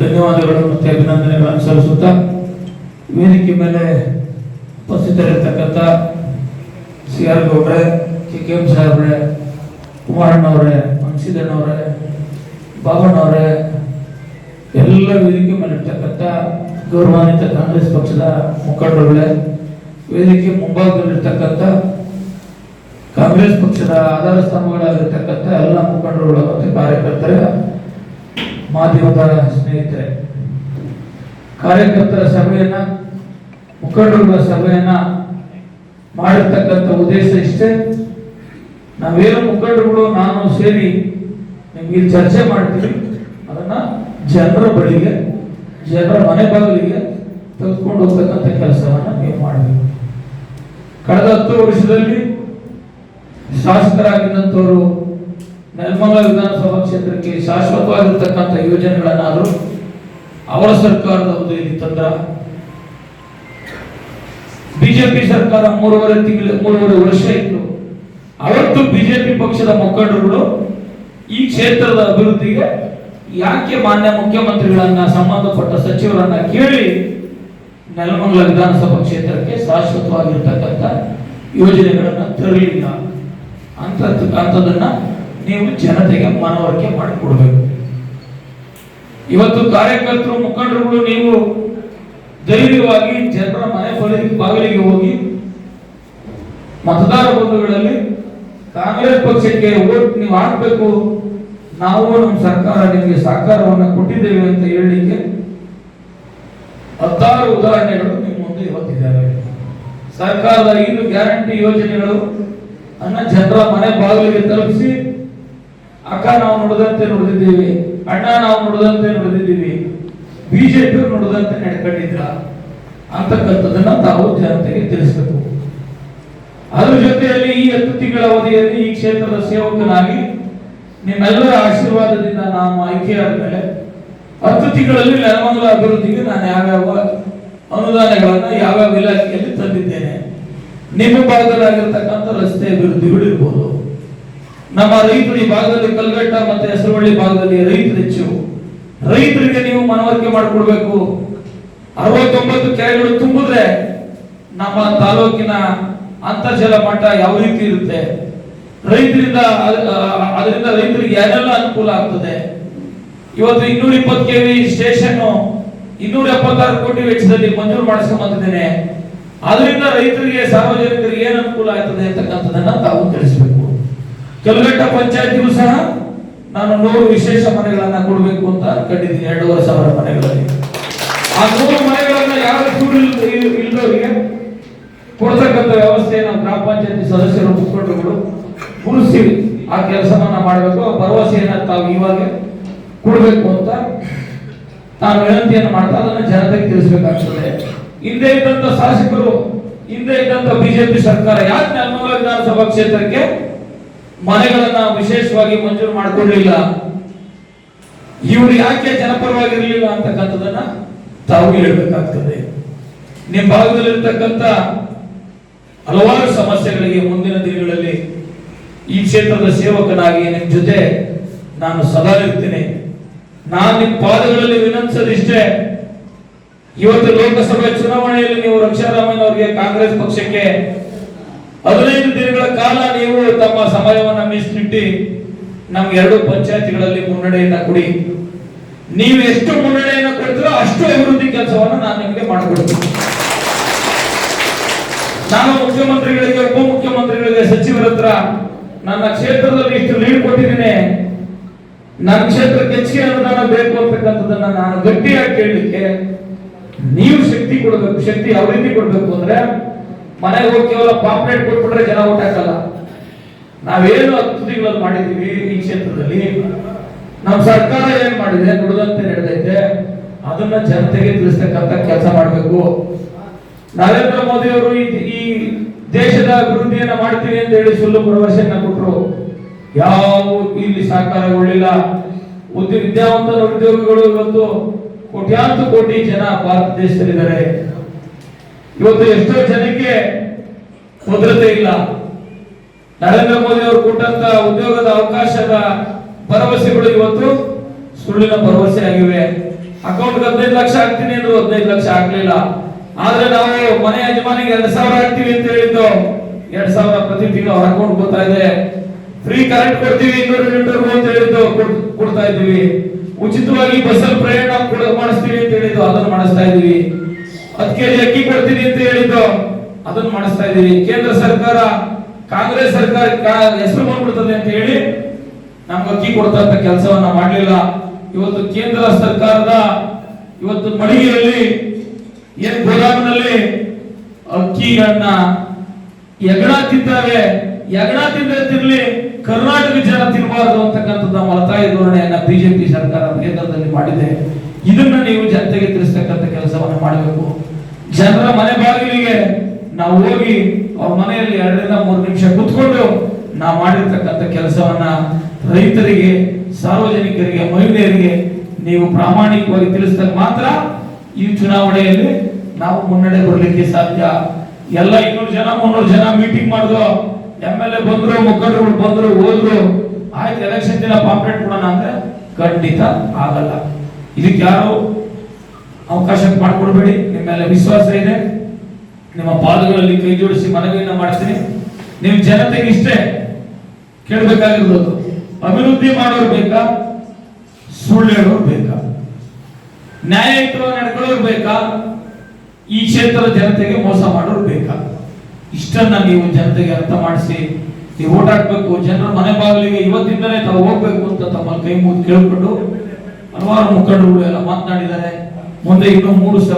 ಧನ್ಯವಾದಗಳು ಮತ್ತು ಅಭಿನಂದನೆಗಳನ್ನು ಸಲ್ಲಿಸುತ್ತಾ ವೇದಿಕೆ ಮೇಲೆ ಉಪಸ್ಥಿತರಿರ್ತಕ್ಕಂಥ ಸಿ ಆರ್ ಗೌಡ್ರೆ ಕೆ ಕೆ ಎಂ ಸಾಹೇಬ್ರೆ ಕುಮಾರಣ್ಣವ್ರೆ ಮನ್ಸಿದಣ್ಣವ್ರೆ ಬಾಬಣ್ಣವ್ರೆ ಎಲ್ಲ ವೇದಿಕೆ ಮೇಲೆ ಇರ್ತಕ್ಕಂಥ ಗೌರವಾನ್ವಿತ ಕಾಂಗ್ರೆಸ್ ಪಕ್ಷದ ಮುಖಂಡರುಗಳೇ, ವೇದಿಕೆ ಮುಂಭಾಗದಲ್ಲಿರ್ತಕ್ಕಂಥ ಕಾಂಗ್ರೆಸ್ ಪಕ್ಷದ ಆಧಾರ ಸ್ತಂಭಗಳಾಗಿರ್ತಕ್ಕಂಥ ಎಲ್ಲ ಮುಖಂಡರುಗಳು ಮತ್ತು ಕಾರ್ಯಕರ್ತರ ಮಾಧ್ಯಮದ ಸ್ನೇಹಿತರೆ, ಕಾರ್ಯಕರ್ತರ ಸಭೆಯನ್ನ, ಮುಖಂಡರುಗಳ ಸಭೆಯನ್ನ ಮಾಡಿರ್ತಕ್ಕಂಥ ಉದ್ದೇಶ ಇಷ್ಟೇ. ನಾವೇನು ಮುಖಂಡರುಗಳು, ನಾನು ಸೇರಿ ನಿಮ್ಗೆ ಚರ್ಚೆ ಮಾಡ್ತೀವಿ. ಅದನ್ನ ಜನರ ಬಳಿಗೆ, ಜನರ ಮನೆ ಬಾಗಿಲಿಗೆ ತೆಗೆದುಕೊಂಡು ಹೋಗ್ತಕ್ಕಂಥ ಕೆಲಸವನ್ನ ನೀವು ಮಾಡಬೇಕು. ಕಳೆದ ಹತ್ತು ವರ್ಷದಲ್ಲಿ ಶಾಸಕರಾಗಿದ್ದಂಥವರು ನೆಲಮಂಗಲ ವಿಧಾನಸಭಾ ಕ್ಷೇತ್ರಕ್ಕೆ ಶಾಶ್ವತವಾಗಿರ್ತಕ್ಕಂಥ ಯೋಜನೆಗಳನ್ನಾದರೂ ಅವರ ಸರ್ಕಾರದ ಅವಧಿಯಲ್ಲಿ ತಂದ್ರ. ಬಿಜೆಪಿ ಸರ್ಕಾರ ಮೂರುವರೆ ತಿಂಗಳು, ಮೂರುವರೆ ವರ್ಷ ಇತ್ತು ಅವತ್ತು ಬಿಜೆಪಿ ಪಕ್ಷದ ಮುಖಂಡರುಗಳು ಈ ಕ್ಷೇತ್ರದ ಅಭಿವೃದ್ಧಿಗೆ ಯಾಕೆ ಮಾನ್ಯ ಮುಖ್ಯಮಂತ್ರಿಗಳನ್ನ ಸಂಬಂಧಪಟ್ಟ ಸಚಿವರನ್ನ ಕೇಳಿ ನೆಲಮಂಗಲ ವಿಧಾನಸಭಾ ಕ್ಷೇತ್ರಕ್ಕೆ ಶಾಶ್ವತವಾಗಿರ್ತಕ್ಕಂಥ ಯೋಜನೆಗಳನ್ನ ತರಲಿಲ್ಲ. ಅಂತ ನೀವು ಜನತೆಗೆ ಮನವರಿಕೆ ಮಾಡಿಕೊಡ್ಬೇಕು. ಇವತ್ತು ಕಾರ್ಯಕರ್ತರು, ಮುಖಂಡರುಗಳು, ನೀವು ಧೈರ್ಯವಾಗಿ ಜನರ ಮನೆ ಬಾಗಿಲಿಗೆ ಹೋಗಿ ಮತದಾರ ಬಂಧುಗಳಲ್ಲಿ ಕಾಂಗ್ರೆಸ್ ಪಕ್ಷಕ್ಕೆ ಓಟ್ ನೀವು ಹಾಕ್ಬೇಕು, ನಾವು ನಮ್ಮ ಸರ್ಕಾರ ನಿಮಗೆ ಸಹಕಾರವನ್ನು ಕೊಟ್ಟಿದ್ದೇವೆ ಅಂತ ಹೇಳಲಿಕ್ಕೆ ಹತ್ತಾರು ಉದಾಹರಣೆಗಳು ನಿಮ್ಮ ಮುಂದೆ ಇವತ್ತಿದ್ದಾವೆ. ಸರ್ಕಾರದ ಐದು ಗ್ಯಾರಂಟಿ ಯೋಜನೆಗಳು ಅನ್ನ ಜನರ ಮನೆ ಬಾಗಿಲಿಗೆ ತಲುಪಿಸಿ ಅಕ್ಕ ನಾವು ನೋಡಿದಂತೆ ನೋಡಿದ್ದೀವಿ, ಅಣ್ಣ ನಾವು ನುಡಿದಂತೆ ನೋಡಿದ್ದೀವಿ, ಬಿಜೆಪಿ ನೋಡಿದಂತೆ ನಡ್ಕೊಂಡಿದ್ರ ಅಂತಕ್ಕಂಥದ್ದನ್ನ ತಾವು ಜನತೆಗೆ ತಿಳಿಸಬೇಕು. ಅದ್ರ ಜೊತೆಯಲ್ಲಿ ಈ ಹತ್ತು ತಿಂಗಳ ಅವಧಿಯಲ್ಲಿ ಈ ಕ್ಷೇತ್ರದ ಸೇವಕನಾಗಿ ನಿಮ್ಮೆಲ್ಲರ ಆಶೀರ್ವಾದದಿಂದ ನಾನು ಆಯ್ಕೆಯಾದ ಮೇಲೆ ಹತ್ತು ತಿಂಗಳಲ್ಲಿ ನೆಲಮಂಗಲ ಅಭಿವೃದ್ಧಿಗೆ ನಾನು ಯಾವ್ಯಾವ ಅನುದಾನಗಳನ್ನು ಯಾವ್ಯಾವ ಇಲಾಖೆಯಲ್ಲಿ ತಂದಿದ್ದೇನೆ, ನಿಮ್ಮ ಭಾಗದಲ್ಲಾಗಿರ್ತಕ್ಕಂಥ ರಸ್ತೆ ಅಭಿವೃದ್ಧಿಗಳು ಇರ್ಬೋದು ನಮ್ಮ ರೈತರು ಈ ಭಾಗದಲ್ಲಿ ಕಲ್ಗಟ್ಟ ಮತ್ತೆ ಹೆಸರುವಳ್ಳಿ ಭಾಗದಲ್ಲಿ ರೈತರು ಹೆಚ್ಚು. ರೈತರಿಗೆ ನೀವು ಮನವರಿಕೆ ಮಾಡಿಕೊಡ್ಬೇಕು. ಅರವತ್ತೊಂಬತ್ತು ಕೆರೆಗಳು ತುಂಬಿದ್ರೆ ನಮ್ಮ ತಾಲೂಕಿನ ಅಂತರ್ಜಲ ಮಟ್ಟ ಯಾವ ರೀತಿ ಇರುತ್ತೆ? ರೈತರಿಂದ ಅದ್- ಅದರಿಂದ ರೈತರಿಗೆ ಏನೆಲ್ಲ ಅನುಕೂಲ ಆಗ್ತದೆ? ಇವತ್ತು ಇನ್ನೂರ ಇಪ್ಪತ್ತು ಕೆವಿ ಸ್ಟೇಷನ್ ಇನ್ನೂರ ಎಪ್ಪತ್ತಾರು ಕೋಟಿ ವೆಚ್ಚದಲ್ಲಿ ಮಂಜೂರು ಮಾಡಿಸ್ಕೊಂಡ್ ಬಂದಿದ್ದೇನೆ. ಅದರಿಂದ ರೈತರಿಗೆ, ಸಾರ್ವಜನಿಕರಿಗೆ ಏನು ಅನುಕೂಲ ಆಗ್ತದೆ ಅಂತಕ್ಕಂಥದ್ದನ್ನ ತಾವು ತಿಳಿಸಬೇಕು. ಕೆಲಗಟ್ಟ ಪಂಚಾಯತಿಗೂ ಸಹ ನಾನು ನೂರು ವಿಶೇಷ ಮನೆಗಳನ್ನ ಕೊಡಬೇಕು ಅಂತ ಕಂಡಿದ್ದೀನಿ, ಎರಡೂವರೆ ಸಾವಿರ ಮನೆಗಳಲ್ಲಿ. ಆ ನೂರು ಮನೆಗಳನ್ನ ಯಾರು ಇಲ್ಲದವರಿಗೆ ಕೊಡ್ತಕ್ಕಂಥ ವ್ಯವಸ್ಥೆ ನಾವು ಗ್ರಾಮ ಪಂಚಾಯತಿ ಸದಸ್ಯರು ಮುಖಂಡರುಗಳು ಕೂರಿಸಿ ಆ ಕೆಲಸವನ್ನ ಮಾಡಬೇಕು, ಆ ಭರವಸೆಯನ್ನ ತಾವು ಇವಾಗ ಕೊಡಬೇಕು ಅಂತ ನಾನು ವಿನಂತಿಯನ್ನು ಮಾಡ್ತಾ ಅದನ್ನು ಜನತೆಗೆ ತಿಳಿಸಬೇಕಾಗ್ತದೆ. ಹಿಂದೆ ಇದ್ದಂತ ಶಾಸಕರು, ಹಿಂದೆ ಇದ್ದಂತ ಬಿಜೆಪಿ ಸರ್ಕಾರ ಯಾಕೆ ನಮ್ಮ ವಿಧಾನಸಭಾ ಕ್ಷೇತ್ರಕ್ಕೆ ಮನೆಗಳನ್ನ ವಿಶೇಷವಾಗಿ ಮಂಜೂರು ಮಾಡಿಕೊಂಡಿಲ್ಲ. ಇವರು ಯಾಕೆ ಜನಪರವಾಗಿರಲಿಲ್ಲ ಅಂತಕ್ಕಂಥದ್ದನ್ನ ತಾವು ಹೇಳಬೇಕಾಗ್ತದೆ. ನಿಮ್ಮ ಭಾಗದಲ್ಲಿರ್ತಕ್ಕಂಥ ಹಲವಾರು ಸಮಸ್ಯೆಗಳಿಗೆ ಮುಂದಿನ ದಿನಗಳಲ್ಲಿ ಈ ಕ್ಷೇತ್ರದ ಸೇವಕನಾಗಿ ನಿಮ್ಮ ಜೊತೆ ನಾನು ಸದಾ ಇರ್ತೀನಿ. ನಾನು ನಿಮ್ಮ ಪಾದಗಳಲ್ಲಿ ವಿನಂತಿಸದಿಷ್ಟೇ ಇವತ್ತು ಲೋಕಸಭೆ ಚುನಾವಣೆಯಲ್ಲಿ ನೀವು ರಕ್ಷಾರಾಮನ್ ಅವರಿಗೆ ಕಾಂಗ್ರೆಸ್ ಪಕ್ಷಕ್ಕೆ ಹದಿನೈದು ದಿನಗಳ ಕಾಲ ನೀವು ತಮ್ಮ ಸಮಯವನ್ನ ಮೀಸಲಿಟ್ಟು ನಮ್ಮ ಎರಡು ಪಂಚಾಯತಿಗಳಲ್ಲಿ ಮುನ್ನಡೆಯನ್ನ ಕೊಡಿ. ನೀವು ಎಷ್ಟು ಮುನ್ನಡೆಯನ್ನ ಕೊಡ್ತೀರೋ ಅಷ್ಟು ಅಭಿವೃದ್ಧಿ ಕೆಲಸವನ್ನು ನಾನು ನಿಮಗೆ ಮಾಡಿಕೊಡ್ತೀನಿ. ನಾನು ಮುಖ್ಯಮಂತ್ರಿಗಳಿಗೆ, ಉಪಮುಖ್ಯಮಂತ್ರಿಗಳಿಗೆ ಸಚಿವರ ಹತ್ರ ನನ್ನ ಕ್ಷೇತ್ರದಲ್ಲಿ ಇಷ್ಟು ಲೀಡ್ ಕೊಟ್ಟಿದ್ದೀನಿ. ನನ್ನ ಕ್ಷೇತ್ರಕ್ಕೆ ಹೆಚ್ಚಿಗೆ ಅನುದಾನ ಬೇಕು ಅಂತಕ್ಕಂಥದ್ದನ್ನ ನಾನು ಗಟ್ಟಿಯಾಗಿ ಕೇಳಲಿಕ್ಕೆ ನೀವು ಶಕ್ತಿ ಕೊಡಬೇಕು, ಶಕ್ತಿ ಯಾವ ಕೊಡಬೇಕು ಅಂದ್ರೆ ಮನೆಗೆ ಹೋಗಿ ಕೇವಲ ಪಾಂಪ್ಲೆಟ್ ಕೊಟ್ಬಿಟ್ರೆ ಜನ ಊಟ ಹಾಕಲ್ಲ. ನಾವೇನು ಹತ್ತು ಮಾಡಿದ್ದೀವಿ ಈ ಕ್ಷೇತ್ರದಲ್ಲಿ? ನಮ್ಮ ಸರ್ಕಾರ ಏನ್ ಮಾಡಿದೆ? ನುಡಿದಂತೆ ನಡೆದೈತೆ. ಅದನ್ನ ಜನತೆಗೆ ತಿಳಿಸ್ತಕ್ಕಂಥ ಕೆಲಸ ಮಾಡಬೇಕು. ನರೇಂದ್ರ ಮೋದಿ ಅವರು ಈ ದೇಶದ ಅಭಿವೃದ್ಧಿಯನ್ನ ಮಾಡ್ತೀವಿ ಅಂತ ಹೇಳಿ ಸುಳ್ಳು ಭರವಸೆಯನ್ನ ಕೊಟ್ಟರು ಯಾವ ಇಲ್ಲಿ ಸಾಕಾರಗೊಳ್ಳಿಲ್ಲ ಉದ್ಯ ವಿದ್ಯಾವಂತ ಉದ್ಯೋಗಿಗಳು ಇವತ್ತು ಕೋಟ್ಯಾಂತ ಕೋಟಿ ಜನ ಭಾರತ ದೇಶದಲ್ಲಿದ್ದಾರೆ. ಇವತ್ತು ಎಷ್ಟೋ ಜನಕ್ಕೆ ಭದ್ರತೆ ಇಲ್ಲ. ನರೇಂದ್ರ ಮೋದಿ ಅವರು ಕೊಟ್ಟಂತ ಉದ್ಯೋಗದ ಅವಕಾಶದ ಭರವಸೆಗಳು ಇವತ್ತು ಸುಳ್ಳಿನ ಭರವಸೆ ಆಗಿವೆ. ಅಕೌಂಟ್ ಹದಿನೈದು ಲಕ್ಷ ಹಾಕ್ತೀನಿ ಅಂದ್ರು ಹದಿನೈದು ಲಕ್ಷ ಹಾಕ್ಲಿಲ್ಲ. ಆದ್ರೆ ನಾವು ಮನೆ ಯಜಮಾನಿಗೆ ಎರಡ್ ಸಾವಿರ ಹಾಕ್ತೀವಿ ಅಂತ ಹೇಳಿದ್ದು ಎರಡ್ ಸಾವಿರ ಪ್ರತಿ ತಿಂಗಳು ಅವ್ರ ಅಕೌಂಟ್ ಬರ್ತಾ ಇದೆ. ಫ್ರೀ ಕರೆಂಟ್ ಕೊಡ್ತೀವಿ, ಇನ್ನೂರು ಲೀಟರ್ ಅಂತ ಹೇಳಿದ್ದು ಕೊಡ್ತಾ ಇದ್ದೀವಿ. ಉಚಿತವಾಗಿ ಬಸ್ಸಲ್ಲಿ ಪ್ರಯಾಣ ಮಾಡಿಸ್ತೀವಿ ಅಂತ ಹೇಳಿದ್ದು ಅದನ್ನು ಮಾಡಿಸ್ತಾ ಇದೀವಿ ಕೆಜಿ ಅಕ್ಕಿ ಕೊಡ್ತೀನಿ ಅಂತ ಹೇಳಿದ್ದು. ಅದನ್ನು ಮಾಡಿಸ್ತಾ ಇದ್ದೀವಿ ಕೇಂದ್ರ ಸರ್ಕಾರ, ಕಾಂಗ್ರೆಸ್ ಸರ್ಕಾರ ಹೆಸರು ಬಂದ್ಬಿಡ್ತದೆ ಅಂತ ಹೇಳಿ ನಮ್ಗೆ ಅಕ್ಕಿ ಕೊಡ್ತಂತ ಕೆಲಸವನ್ನ ಮಾಡಲಿಲ್ಲ. ಇವತ್ತು ಕೇಂದ್ರ ಸರ್ಕಾರದ ಇವತ್ತು ಮಳಿಗೆಯಲ್ಲಿ, ಏನ್ ಗೋದಾಮಿನಲ್ಲಿ ಅಕ್ಕಿಗಳನ್ನ ಎಗಣ ತಿಂತಾವೆ. ಎಗಣ ತಿಂದ್ರೆ ತಿರ್ಲಿ ಕರ್ನಾಟಕ ಜನ ತಿನ್ನಬಾರದು ಅಂತಕ್ಕಂಥದ್ದು ನಮ್ಮ ಒತ್ತಾಯ ಧೋರಣೆಯನ್ನ ಬಿಜೆಪಿ ಸರ್ಕಾರ ಕೇಂದ್ರದಲ್ಲಿ ಮಾಡಿದೆ. ಇದನ್ನ ನೀವು ಜನತೆಗೆ ತಿಳಿಸ್ತಕ್ಕಂಥ ಕೆಲಸವನ್ನು ಮಾಡಬೇಕು. ಜನರ ಮನೆ ಬಾಗಿಲಿಗೆ ನಾವು ಹೋಗಿ ಅವ್ರ ಮನೆಯಲ್ಲಿ ಎರಡರಿಂದ ಮೂರು ನಿಮಿಷ ಕುತ್ಕೊಂಡು ನಾವು ಮಾಡಿರ್ತಕ್ಕಂಥ ಕೆಲಸವನ್ನ ರೈತರಿಗೆ, ಸಾರ್ವಜನಿಕರಿಗೆ, ಮಹಿಳೆಯರಿಗೆ ನೀವು ಪ್ರಾಮಾಣಿಕವಾಗಿ ತಿಳಿಸಿದಾಗ ಮಾತ್ರ ಈ ಚುನಾವಣೆಯಲ್ಲಿ ನಾವು ಮುನ್ನಡೆ ಬರಲಿಕ್ಕೆ ಸಾಧ್ಯ. ಎಲ್ಲ ಇನ್ನೂರು ಜನ, ಮುನ್ನೂರು ಜನ ಮೀಟಿಂಗ್ ಮಾಡಿದ್ರು. ಎಂ ಎಲ್ ಎ ಬಂದ್ರು, ಮುಖಂಡರುಗಳು ಬಂದ್ರು, ಹೋದ್ರು. ಆಯ್ತು ಎಲೆಕ್ಷನ್ ದಿನ ಪಾಂಪ್ಲೆಟ್ ಕೊಡೋಣ ಅಂದ್ರೆ ಖಂಡಿತ ಆಗಲ್ಲ. ಇದಕ್ಕೆ ಯಾರು ಅವಕಾಶ ಮಾಡಿಕೊಡ್ಬೇಡಿ? ನಿಮ್ಮ ಮೇಲೆ ವಿಶ್ವಾಸ ಇದೆ. ನಿಮ್ಮ ಪಾದಗಳಲ್ಲಿ ಕೈ ಜೋಡಿಸಿ ಮನವಿಯನ್ನ ಮಾಡ್ತೀನಿ. ನೀವು ಜನತೆಗೆ ಇಷ್ಟೇ ಕೇಳಬೇಕಾಗಿರೋದು. ಅಭಿವೃದ್ಧಿ ಮಾಡೋರು ಬೇಕಾ? ಸುಳ್ಳು ಹೇಳೋರು ಬೇಕಾ ನ್ಯಾಯಯುತವಾಗಿ ನಡ್ಕೊಳ್ಳೋರು ಬೇಕಾ? ಈ ಕ್ಷೇತ್ರದ ಜನತೆಗೆ ಮೋಸ ಮಾಡೋರು ಬೇಕಾ? ಇಷ್ಟನ್ನ ನೀವು ಜನತೆಗೆ ಅರ್ಥ ಮಾಡಿಸಿ, ನೀವು ಓಟ್ ಹಾಕ್ಬೇಕು. ಜನರ ಮನೆ ಬಾಗಿಲಿಗೆ ಇವತ್ತಿಂದಲೇ ತಾವು ಹೋಗ್ಬೇಕು ಅಂತ ತಮ್ಮ ಕೈ ಮುಗಿದು ಕೇಳ್ಕೊಂಡು ಹಲವಾರು ಮುಖಂಡರುಗಳು ಎಲ್ಲ ಮಾತನಾಡಿದ್ದಾರೆ. ಮುಂದೆ ಇನ್ನೂ ಮೂರು